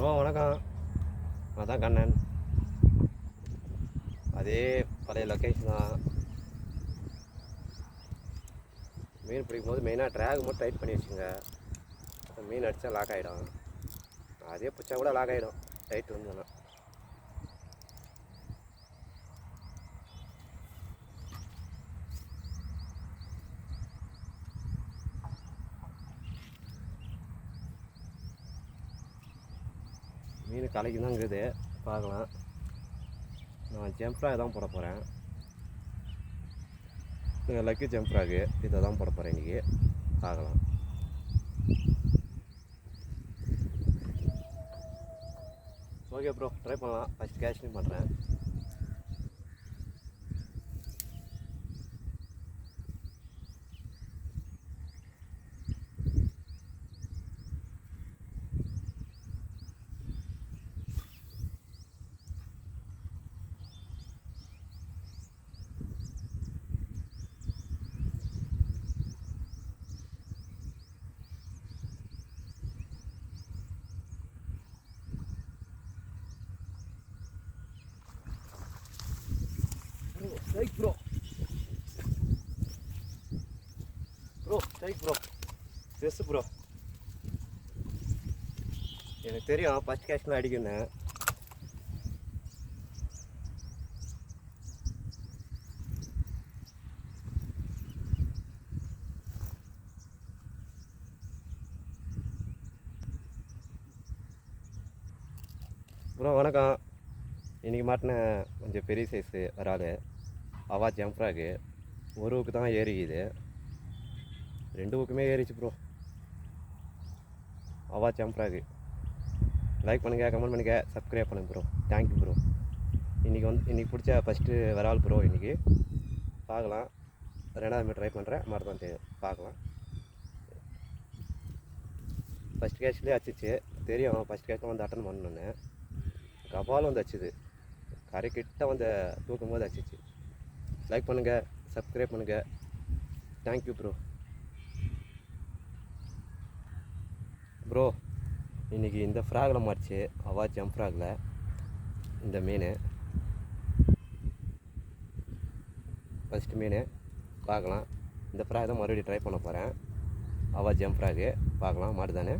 Hello வணக்கம். அதான் கண்ணன். அதே பழைய லொக்கேஷன் தான். மீன் பிடிக்கும் போது மெயினாக ட்ராக் மட்டும் டைட் பண்ணி வச்சுங்க மீன் அடித்தா லாக் ஆகிடும் அதே பிடிச்சா கூட லாக் ஆகிடும் டைட் வந்துன்னா மீன் கலைக்கு தான் இருக்குது பார்க்கலாம். நான் ஜெம்ப்ரா தான் போட போகிறேன் லக்கி ஜெம்ப்ராக்கு இதை தான் போட போகிறேன் இன்றைக்கி பார்க்கலாம். ஓகே ப்ரோ ட்ரை பண்ணலாம். ஃபஸ்ட் கேஷ்லையும் பண்ணுறேன் bro bro bro strike bro yes bro எனக்கு தெரியும் ஃபஸ்ட் கேஷ்லாம் அடிக்கணும் ப்ரோ வணக்கம். இன்றைக்கி மாட்டின கொஞ்சம் பெரிய சைஸு வராது. அவா ஜம்ப்ராக்கு ஒரு ஊக்கு தான் ஏறிக்குது. ரெண்டு ஊக்குமே ஏறிச்சு ப்ரோ அவா ஜம்ப்ராக்கு லைக் பண்ணுங்கள் கமெண்ட் பண்ணுங்கள் சப்ஸ்கிரைப் பண்ணுங்கள் ப்ரோ தேங்க்யூ ப்ரோ இன்றைக்கி வந்து இன்றைக்கி பிடிச்ச ஃபஸ்ட்டு வரால் ப்ரோ இன்றைக்கி பார்க்கலாம். ரெண்டாவது மீட் ட்ரை பண்ணுறேன் மறுதான் தெரியும் பார்க்கலாம். ஃபஸ்ட் கேஷ்லேயே அச்சிச்சு தெரியும் ஃபஸ்ட் கேஷில் வந்து அட்டன் பண்ணணுன்னு கபால் வந்து அச்சுது கரை கிட்ட வந்து தூக்கும் போது அச்சிச்சு லைக் பண்ணுங்கள் சப்ஸ்கிரைப் பண்ணுங்கள் தேங்க்யூ ப்ரோ ப்ரோ இன்றைக்கி இந்த ஃப்ராகில் மாறிச்சு அவா ஜம்ப் ஃப்ராகில் இந்த மீன். ஃபஸ்ட்டு மீன். பார்க்கலாம். இந்த ஃப்ராக் தான் மறுபடியும் ட்ரை பண்ண போகிறேன் அவா ஜம்ப் ஃப்ராகு பார்க்கலாம். மாடு தானே?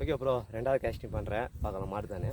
ஓகே ப்ரோ ரெண்டாவது கேஸ்டிங் பண்ணுறேன் பார்க்கலாம். மாடு தானே?